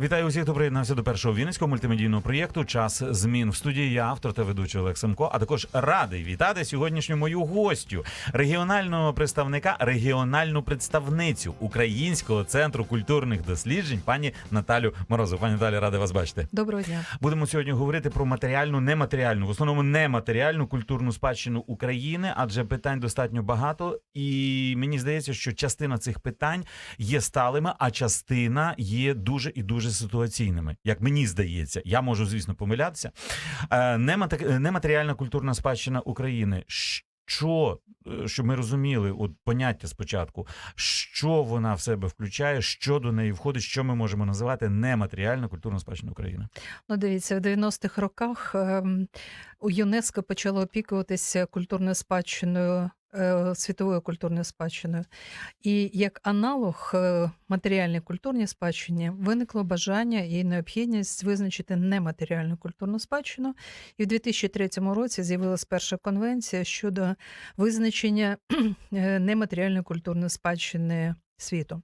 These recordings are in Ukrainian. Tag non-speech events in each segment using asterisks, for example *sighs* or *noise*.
Вітаю усіх, хто приєднався до першого вінницького мультимедійного проєкту Час змін в студії. Я автор та ведучий Олег Семко. А також радий вітати сьогоднішню мою гостю, регіонального представника, регіональну представницю Українського центру культурних досліджень, пані Наталю Морозов. Пані Наталі, радий вас бачити. Доброго дня. Будемо сьогодні говорити про матеріальну, нематеріальну, в основному нематеріальну культурну спадщину України, адже питань достатньо багато, і мені здається, що частина цих питань є сталими, а частина є дуже і дуже ситуаційними. Як мені здається, я можу, звісно, помилятися. Е, Нематеріальна культурна спадщина України. Що, е, щоб ми розуміли, от поняття спочатку, що вона в себе включає, що до неї входить, що ми можемо називати нематеріальна культурна спадщина України. Ну, дивіться, в 90-х роках ем, у ЮНЕСКО почало опікуватися культурною спадщиною, е, світовою культурною спадщиною. І як аналог е, матеріальній культурній спадщині виникло бажання і необхідність визначити нематеріальну культурну спадщину. І в 2003 році з'явилася перша конвенція щодо визначення *clears throat* е, нематеріальної культурної спадщини світу.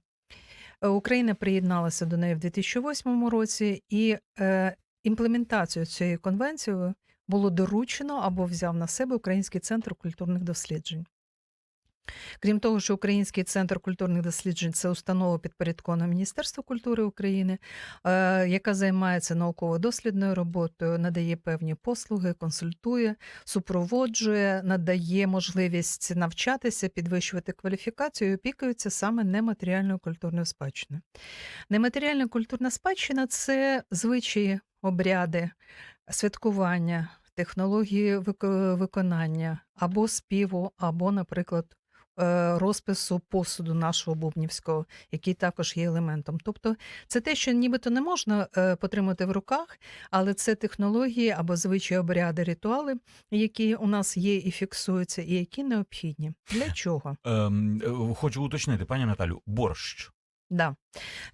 Е, Україна приєдналася до неї в 2008 році, і е, імплементацію цієї конвенції було доручено або взяв на себе Український центр культурних досліджень. Крім того, що Український центр культурних досліджень це установа підпорядкована Міністерству культури України, е, яка займається науково-дослідною роботою, надає певні послуги, консультує, супроводжує, надає можливість навчатися, підвищувати кваліфікацію і опікується саме нематеріальною культурною спадщиною. Нематеріальна культурна спадщина це звичаї, обряди, святкування, технології виконання або співу, або, наприклад, розпису посуду нашого бубнівського, який також є елементом. Тобто це те, що нібито не можна е, потримати в руках, але це технології або звичаї обряди, ритуали, які у нас є і фіксуються, і які необхідні. Для чого? Ем, е, хочу уточнити, пані Наталю, борщ. Да.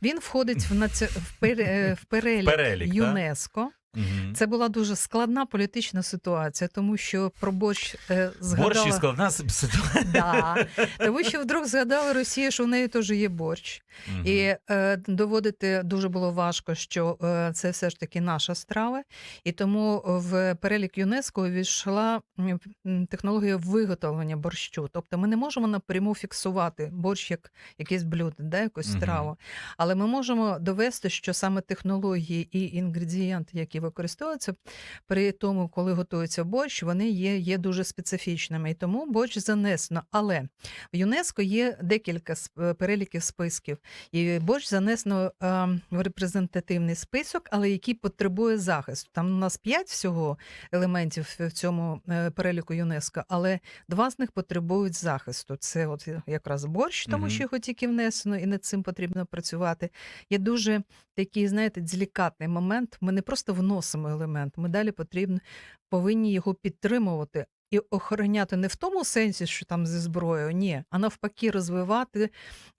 Він входить в, наці... в, пере... е, в перелік, Перелік? ЮНЕСКо. Угу. Це була дуже складна політична ситуація, тому що про борщ е, згадала... Борщ і складна ситуація. Да. Тому що вдруг згадала Росія, що в неї теж є борщ. Мгм. І е, доводити дуже було важко, що е, це все ж таки наша страва. І тому в перелік ЮНЕСКО увійшла технологія виготовлення борщу. Тобто ми не можемо напряму фіксувати борщ як якесь блюдо, да, якусь Мгм. страву. Але ми можемо довести, що саме технології і інгредієнти, які використовуються при тому, коли готується борщ, вони є, є дуже специфічними. І тому борщ занесено. Але в ЮНЕСКО є декілька е, переліків списків. І борщ занесено е, в репрезентативний список, але який потребує захисту. Там у нас п'ять всього елементів в цьому е, переліку ЮНЕСКО, але два з них потребують захисту. Це от якраз борщ, тому що його тільки внесено, і над цим потрібно працювати. Є дуже такий, знаєте, делікатний момент. Ми не просто вносимо елемент, ми далі потрібно повинні його підтримувати. І охороняти не в тому сенсі, що там зі зброєю, ні, а навпаки, розвивати,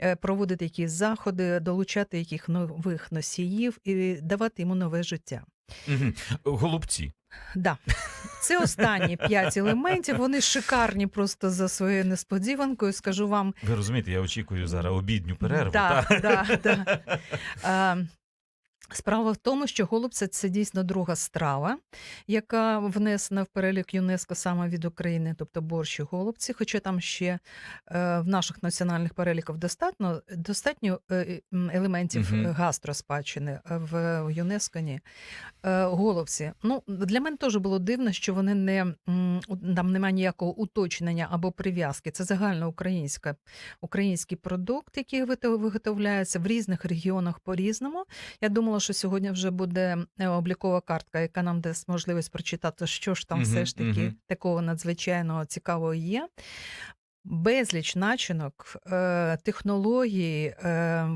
е, проводити якісь заходи, долучати яких нових носіїв і давати йому нове життя. Мгм. Голубці. Да. Це останні п'ять елементів. Вони шикарні просто за своєю несподіванкою. Скажу вам, Ви розумієте, я очікую зараз обідню перерву. Да, та? да, да. А, *laughs* Справа в тому, що голубця це дійсно друга страва, яка внесена в перелік ЮНЕСКО саме від України, тобто борщ і голубці. Хоча там ще е, в наших національних переліках достатньо достатньо е, елементів е, гастроспадщини, в в ЮНЕСКО ні. Е, Голубці. Ну, для мене теж було дивно, що вони не там немає ніякого уточнення або прив'язки. Це загальноукраїнська український продукт, який виготовляється в різних регіонах по-різному. Я думала, що сьогодні вже буде е, облікова картка, яка нам дасть можливість прочитати, що ж там все ж таки такого надзвичайного цікавого є. Безліч начинок, е, технології, е,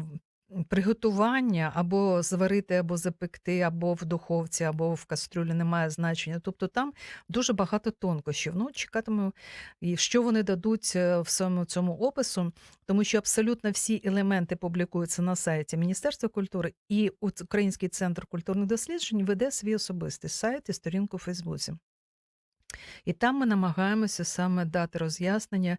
приготування або зварити, або запекти, або в духовці, або в кастрюлі немає значення. Тобто там дуже багато тонкощів. Ну, чекатимемо, і що вони дадуть е, в самому цьому опису, тому що абсолютно всі елементи публікуються на сайті Міністерства культури, і Український центр культурних досліджень веде свій особистий сайт і сторінку у Фейсбуці. І там ми намагаємося саме дати роз'яснення,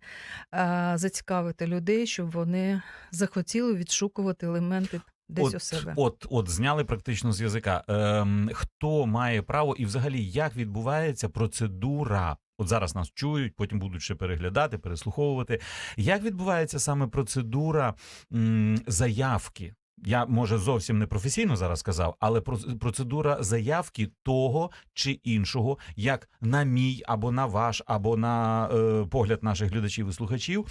зацікавити людей, щоб вони захотіли відшукувати елементи десь у себе. От, от зняли практично з язика. Ем, хто має право, і взагалі як відбувається процедура? От зараз нас чують, потім будуть ще переглядати, переслуховувати. Як відбувається саме процедура м, заявки? Я може зовсім не професійно зараз сказав, але проц- процедура заявки того чи іншого, як на мій або на ваш, або на е, погляд наших глядачів і слухачів,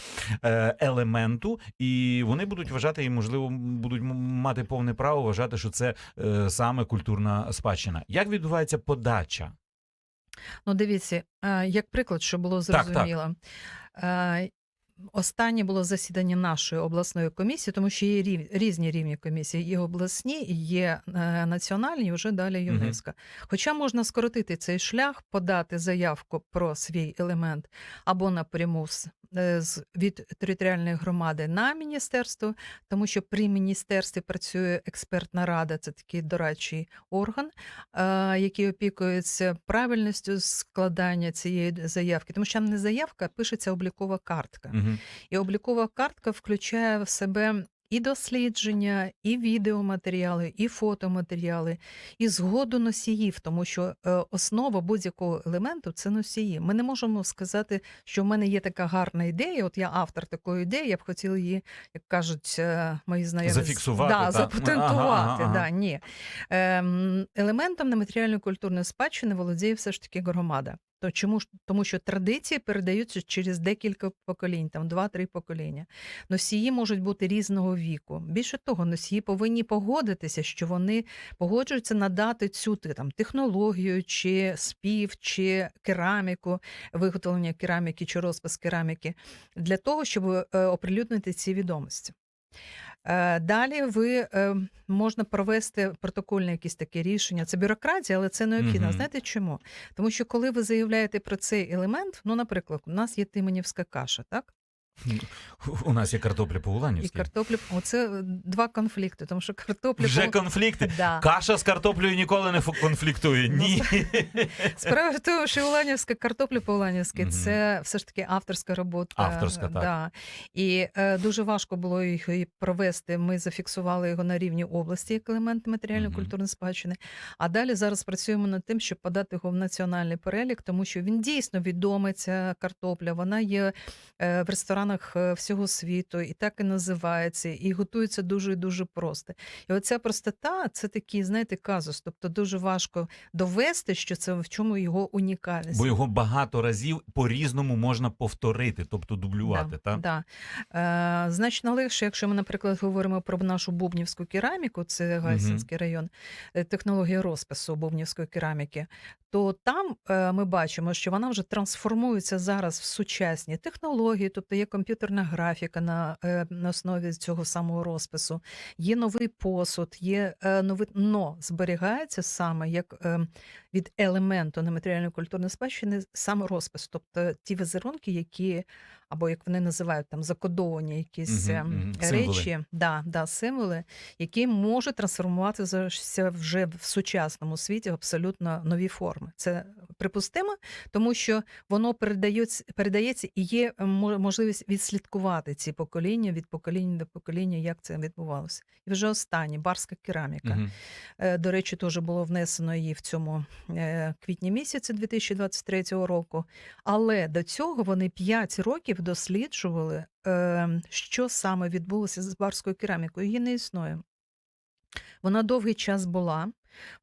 е, елементу, і вони будуть вважати, і можливо будуть мати повне право вважати, що це е, саме культурна спадщина. Як відбувається подача? Ну, дивіться, е, як приклад, щоб було Так, так. Останнє було засідання нашої обласної комісії, тому що є рів- різні рівні комісії. Є обласні, є е, національні, і вже далі. ЮНЕСКО. Хоча можна скоротити цей шлях, подати заявку про свій елемент або напряму з, е, з- від територіальної громади на міністерство, тому що при міністерстві працює експертна рада, це такий дорадчий орган, е, який опікується правильністю складання цієї заявки, тому що там не заявка, а пишеться облікова картка. Угу. І облікова картка включає в себе і дослідження, і відеоматеріали, і фотоматеріали, і згоду носіїв, тому що е, основа будь-якого елементу це носії. Ми не можемо сказати, що в мене є така гарна ідея. От я автор такої ідеї, я б хотіла її, як кажуть е, мої знайомі, Зафіксувати, да, так. запатентувати. Ага, ага, ага. Да, ні. Ем, елементом нематеріальної культурної спадщини володіє все ж таки громада. То чому ж тому, що традиції передаються через декілька поколінь, там два-три покоління. Носії можуть бути різного віку. Більше того, носії повинні погодитися, що вони погоджуються надати цю там технологію, чи спів, чи кераміку, виготовлення кераміки чи розпис кераміки для того, щоб е, оприлюднити ці відомості. Е, Далі ви е, можна провести протокольне якісь таке рішення. Це бюрократія, але це необхідно. Угу. Знаєте чому? Тому що коли ви заявляєте про цей елемент, ну, наприклад, у нас є тименівська каша, так? У нас є картопля по-уланівськи. картопля. Оце е, два конфлікти, тому що картопля Вже по- конфлікти. *laughs* Да. Каша з картоплею ніколи не конфліктує. Ну, Ні. *laughs* Справа в тому, що Уланівська картопля по-уланівськи Мгм. це все ж таки авторська робота. Авторська, так. Да. І е, дуже важко було їх провести. Ми зафіксували його на рівні області як елемент матеріальної Мгм. культурної спадщини. А далі зараз працюємо над тим, щоб подати його в національний перелік, тому що він дійсно відомий, ця картопля. Вона є е, в ресторанах е, всього світу, і так і називається, і готується дуже і дуже просто. І оця простота це такий, знаєте, казус. Тобто дуже важко довести, що це в чому його унікальність. Бо його багато разів по-різному можна повторити, тобто дублювати. Да, так? да. Е, значно легше, якщо ми, наприклад, говоримо про нашу бубнівську кераміку, це Гайсинський район, е, технологія розпису бубнівської кераміки, то там е, ми бачимо, що вона вже трансформується зараз в сучасні технології, тобто є комп'ютерна графіка на, е, на основі цього самого розпису, є новий посуд, є е, новий но зберігається саме як е, від елементу нематеріальної культурної спадщини сам розпис, тобто ті візерунки, які або як вони називають там закодовані якісь ем, мгм. Символи. речі, да, да, символи, які можуть трансформуватися вже в сучасному світі в абсолютно нові форми. Це припустимо, тому що воно передається, і є можливість відслідкувати ці покоління від покоління до покоління, як це відбувалося. І вже останнє барська кераміка. Е, До речі, теж було внесено її в цьому е, квітні місяці 2023 року. Але до цього вони 5 років досліджували, е, що саме відбулося з барською керамікою. Її не існує. Вона довгий час була.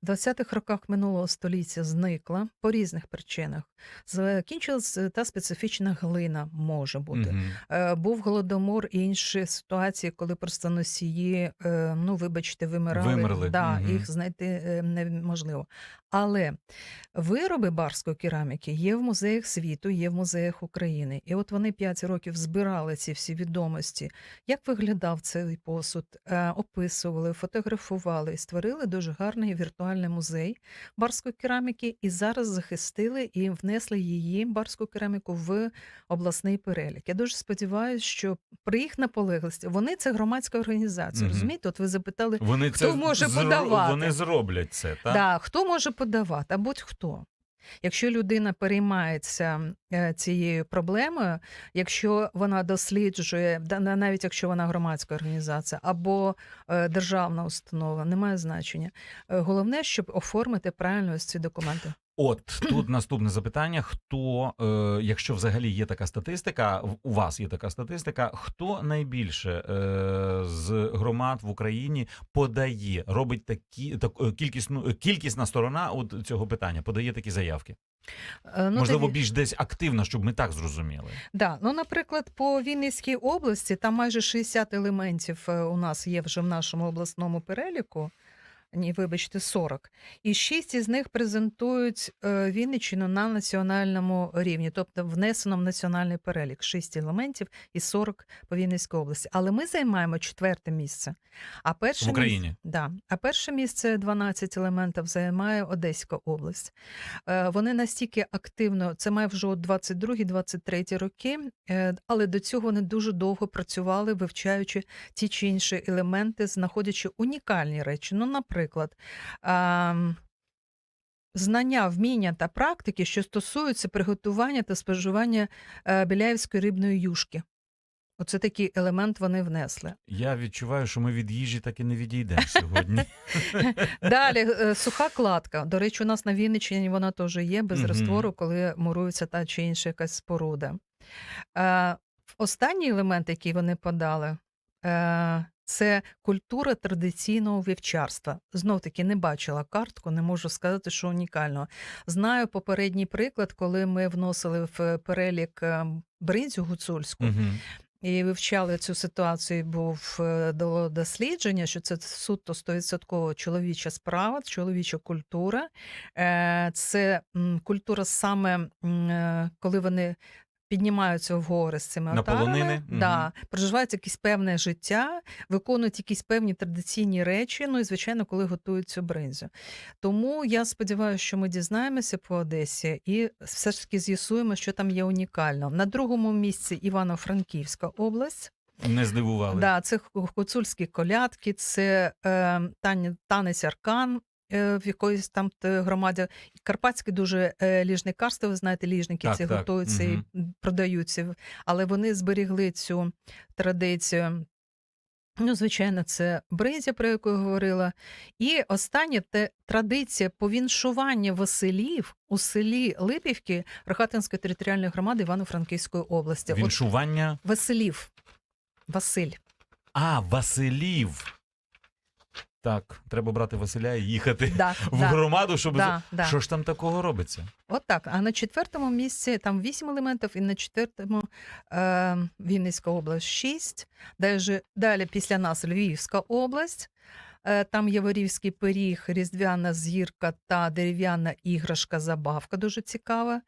В 20-х роках минулого століття зникла по різних причинах. Закінчилась та специфічна глина може бути. Е, Був голодомор і інші ситуації, коли просто носії, е, ну вибачте, вимирали. Вимерли, Да, мгм. Їх знайти е, неможливо. Але вироби барської кераміки є в музеях світу, є в музеях України. І от вони 5 років збирали ці всі відомості, як виглядав цей посуд, е, описували, фотографували і створили дуже гарний віртуальний музей барської кераміки. І зараз захистили і внесли її барську кераміку в обласний перелік. Я дуже сподіваюся, що при їх наполеглості вони це громадська організація. Угу. Розумієте, от ви запитали, Вони Хто це може зро- подавати? Вони зроблять це, так? Да, хто може подавати, а будь-хто. Якщо людина переймається е, цією проблемою, якщо вона досліджує, навіть якщо вона громадська організація або е, державна установа, немає значення. Е, Головне, щоб оформити правильно ось ці документи. От *clears throat* тут наступне запитання: хто, е, якщо взагалі є така статистика, у вас є така статистика, хто найбільше е, з громад в Україні подає, робить такі так, е, кількісну кількісна сторона от цього питання, подає такі заявки? Е, Ну, Можливо, більш десь активно, щоб ми так зрозуміли. Да, ну, наприклад, по Вінницькій області там майже 60 елементів е, у нас є вже в нашому обласному переліку. Ні, вибачте, 40. І 6 із них презентують е, Вінниччину на національному рівні, тобто внесено в національний перелік 6 елементів і 40 по Вінницькій області. Але ми займаємо четверте місце. А перше В Україні? Місце, да, а перше місце 12 елементів займає Одеська область. Е, Вони настільки активно, це має вже 22-23 роки, е, але до цього вони дуже довго працювали, вивчаючи ті чи інші елементи, знаходячи унікальні речі. Ну, наприклад, ам, знання, вміння та практики, що стосуються приготування та споживання е, біляївської рибної юшки. Оце такий елемент вони внесли. Я відчуваю, що ми від їжі так і не відійдемо сьогодні. *laughs* Далі е, суха кладка. До речі, у нас на Вінниччині вона теж є без розтвору, коли мурується та чи інша якась споруда. Е, Останній елемент, який вони подали, це культура традиційного вівчарства. Знов таки не бачила картку, не можу сказати, що унікального. Знаю попередній приклад, коли ми вносили в перелік е, бринзю гуцульську. Мгм. І вивчали цю ситуацію. Був е, до дослідження, що це суто 100% чоловіча справа, чоловіча культура. Е, Це культура саме е, коли вони. Піднімаються в гори з цими На отарами, полонини? да, проживають якесь певне життя, виконують якісь певні традиційні речі. Ну і звичайно, коли готують цю бринзю. Тому я сподіваюся, що ми дізнаємося по Одесі і все ж таки з'ясуємо, що там є унікально. На другому місці Івано-Франківська область. Не здивували. Да, це ху- гуцульські колядки, це е, танець аркан. Е, В якоїсь там громаді карпатське дуже е, ліжникарство. Ви знаєте, ліжники Так, ці так, готуються мгм. і продаються, але вони зберігли цю традицію. Ну, звичайно, це бризя, про яку я говорила. І останнє це традиція повіншування Василів у селі Липівки Рахатинської територіальної громади Івано-Франківської області. От Віншування. Василів. Василь. А, Василів. Так, треба брати Василя і їхати Да, *laughs* в да, громаду, щоб. да, да. Що ж там такого робиться? От так. А на четвертому місці там вісім елементів, і на четвертому е, Вінницька область шість. Далі, далі після нас Львівська область. Е, Там Яворівський пиріг, різдвяна зірка та дерев'яна іграшка забавка дуже цікава.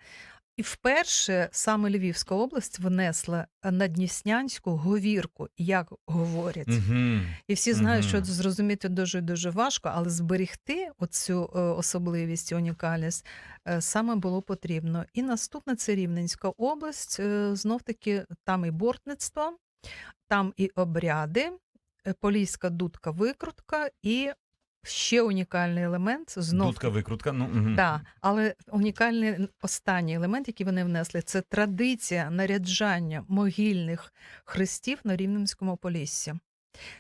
І вперше саме Львівська область внесла надніснянську говірку, як говорять. Угу. І всі знають, що Мгм. зрозуміти дуже дуже важко, але зберегти оцю е, особливість і унікальність е, саме було потрібно. І наступна це Рівненська область. Знов таки там і бортництво, там і обряди, е, поліська дудка викрутка і ще унікальний елемент знов Дудка викрутка. Ну, угу. Да, але унікальний останній елемент, який вони внесли, це традиція наряджання могильних хрестів на Рівненському поліссі.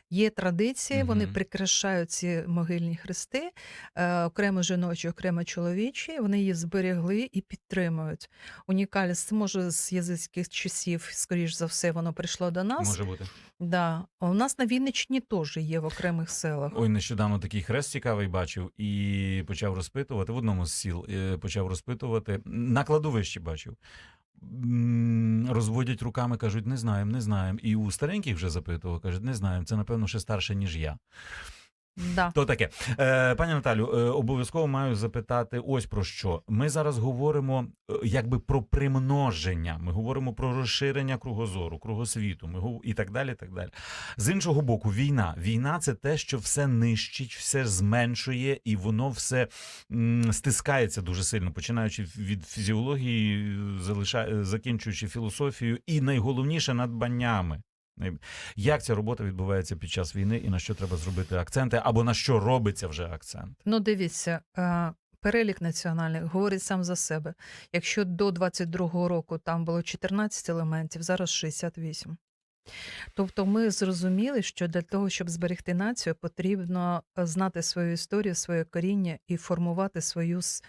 Є традиції, вони Мгм. прикрашають ці могильні хрести, е, окремо жіночі, окремо чоловічі. Вони її зберегли і підтримують. Унікальність, може, з язичських часів, скоріш за все, воно прийшло до нас. Може бути. Да. У нас на Вінниччині теж є в окремих селах. Ой, нещодавно такий хрест цікавий бачив і почав розпитувати в одному з сіл. е, Почав розпитувати на кладовищі бачив. Розводять руками, кажуть, не знаємо, не знаємо. І у стареньких вже запитував, кажуть, не знаємо. Це напевно ще старше, ніж я. Да. То таке. Е, пані Наталю, е, обов'язково маю запитати ось про що. Ми зараз говоримо е, якби про примноження. Ми говоримо про розширення кругозору, кругосвіту. Ми гов- і так далі. так далі. З іншого боку, війна. Війна це те, що все нищить, все зменшує, і воно все м, стискається дуже сильно, починаючи від фізіології, залиша... закінчуючи філософією, і найголовніше надбаннями. Як ця робота відбувається під час війни, і на що треба зробити акценти, або на що робиться вже акцент? Ну, дивіться, е, перелік національних говорить сам за себе. Якщо до 22-го року там було 14 елементів, зараз 68. Тобто ми зрозуміли, що для того, щоб зберегти націю, потрібно е, знати свою історію, своє коріння і формувати свою с-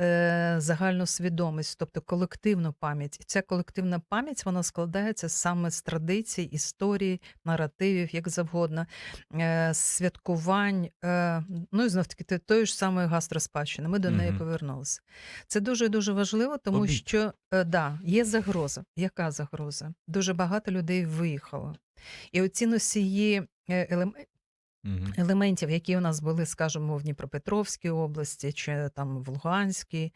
е, загальну свідомість, тобто колективну пам'ять. І ця колективна пам'ять вона складається саме з традицій, історії, наративів, як завгодно, е, святкувань, е, ну і знов таки тої ж самої гастроспадщини. Ми до неї Мгм. повернулися. Це дуже дуже важливо, тому Обід. що е, да, є загроза. Яка загроза? Дуже багато людей виїхало. І оці носії е, Угу. елементів, які у нас були, скажімо, в Дніпропетровській області, чи там в Луганській,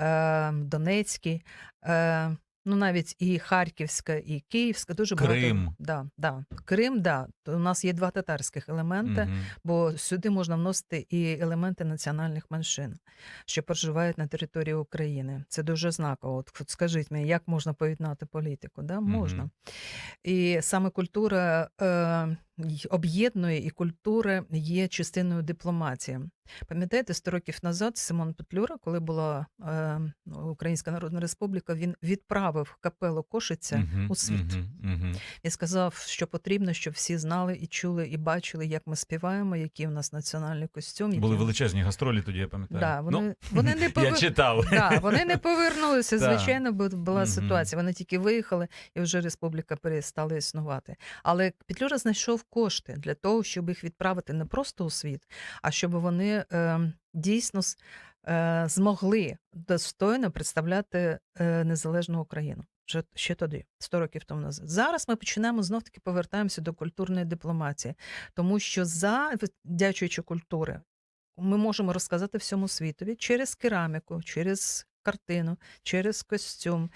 е, Донецькій, е, ну навіть і Харківська, і Київська, дуже Крим. багато. Да, да. Крим, да. То у нас є два татарських елементи, бо сюди можна вносити і елементи національних меншин, що проживають на території України. Це дуже знаково. От, от скажіть мені, як можна поєднати політику? Да? Можна. Угу. І саме культура е, об'єднує, і культура є частиною дипломатії. Пам'ятаєте, 100 років назад Симон Петлюра, коли була е, Українська Народна Республіка, він відправив капелу Кошиця у світ. Угу. і сказав, що потрібно, щоб всі знали і чули, і бачили, як ми співаємо, який у нас національний костюм. Були які- величезні гастролі тоді, я пам'ятаю. Да, вони, ну, вони не *laughs* Я читав. да, вони не повернулися. *laughs* Звичайно, бу- була ситуація. Вони тільки виїхали, і вже республіка перестала існувати. Але Петлюра знайшов кошти для того, щоб їх відправити не просто у світ, а щоб вони е, дійсно е, змогли достойно представляти е, незалежну Україну. Вже ще тоді, 100 років тому назад. Зараз ми починаємо знов таки повертаємося до культурної дипломатії, тому що за дячуючи культури ми можемо розказати всьому світові через кераміку, через картину, через костюм,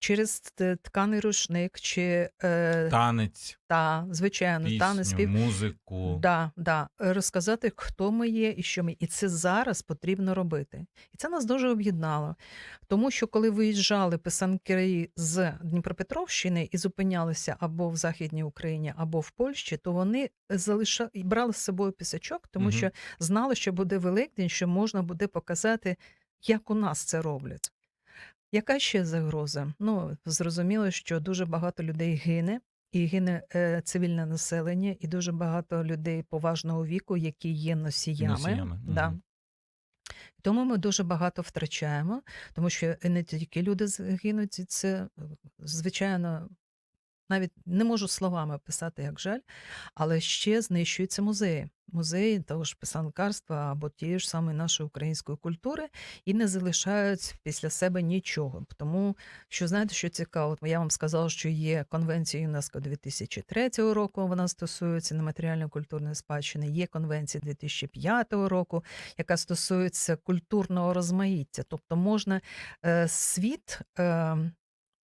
через тканий рушник, чи е, Танець, та, звичайно, танець, пісню, спів. музику. Да, да. Розказати, хто ми є і що ми. І це зараз потрібно робити. І це нас дуже об'єднало. Тому що коли виїжджали писанкарі з Дніпропетровщини і зупинялися або в Західній Україні, або в Польщі, то вони залиша... і брали з собою пісачок, тому Мгм. що знали, що буде Великдень, що можна буде показати, як у нас це роблять. Яка ще загроза? Ну, зрозуміло, що дуже багато людей гине, і гине е, цивільне населення, і дуже багато людей поважного віку, які є носіями. Носіями, Да. Угу. Тому ми дуже багато втрачаємо, тому що не тільки люди гинуть, це звичайно. Навіть не можу словами описати, як жаль, але ще знищуються музеї. Музеї того ж писанкарства або тієї ж самої нашої української культури і не залишають після себе нічого. Тому що знаєте, що цікаво, я вам сказала, що є конвенція ЮНЕСКО 2003 року. Вона стосується нематеріальної культурної спадщини. Є конвенція 2005 року, яка стосується культурного розмаїття. Тобто можна е, світ.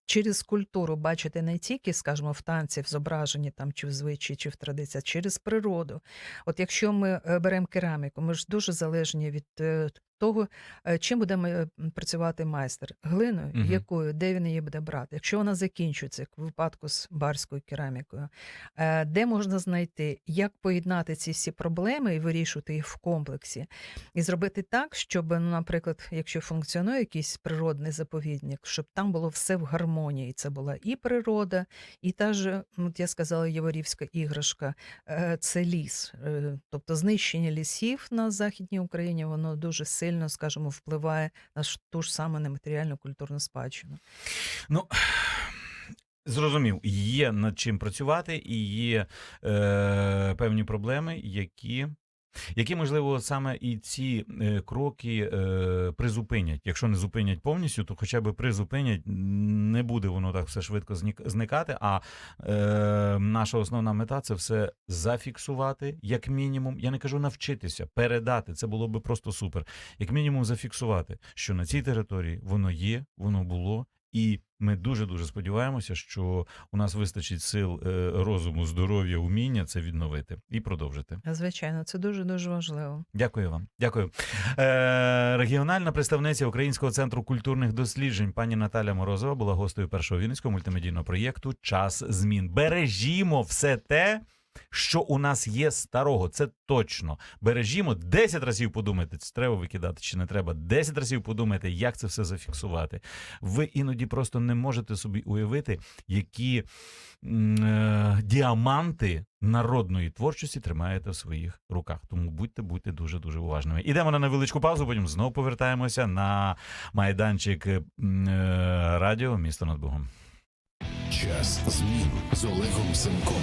Через культуру бачити не тільки, скажімо, в танці, в зображенні там чи в звичаї, чи в традиціях, через природу. От якщо ми е, беремо кераміку, ми ж дуже залежні від е, того, е, чим буде працювати майстер, глиною, Мгм. якою, де він її буде брати. Якщо вона закінчується, як в випадку з барською керамікою, е, де можна знайти, як поєднати ці всі проблеми і вирішувати їх в комплексі, і зробити так, щоб, ну, наприклад, якщо функціонує якийсь природний заповідник, щоб там було все в гармонії. Це була і природа, і та ж, от я сказала, Яворівська іграшка, е, це ліс. Е, Тобто знищення лісів на Західній Україні, воно дуже сильно, скажімо, впливає на ту ж саму нематеріальну культурну спадщину. Ну *sighs* зрозумів, є над чим працювати, і є е, певні проблеми, які. Які, можливо, саме і ці е, кроки е, призупинять. Якщо не зупинять повністю, то хоча б призупинять, не буде воно так все швидко зникати. А е, наша основна мета це все зафіксувати, як мінімум. Я не кажу навчитися, передати. Це було би просто супер. Як мінімум, зафіксувати, що на цій території воно є, воно було. І ми дуже дуже сподіваємося, що у нас вистачить сил е, розуму, здоров'я, уміння це відновити і продовжити. Звичайно, це дуже дуже важливо. Дякую вам. Дякую. Е, регіональна представниця Українського центру культурних досліджень пані Наталя Морозова була гостею першого вінницького мультимедійного проєкту Час змін. Бережімо все те. Що у нас є старого, це точно. Бережімо 10 разів подумайте, це треба викидати чи не треба. 10 разів подумайте, як це все зафіксувати. Ви іноді просто не можете собі уявити, які е, діаманти народної творчості тримаєте в своїх руках. Тому будьте, будьте дуже дуже уважними. Ідемо на невеличку паузу, потім знову повертаємося на майданчик е, радіо місто над Богом. Час змін з Олегом Семком.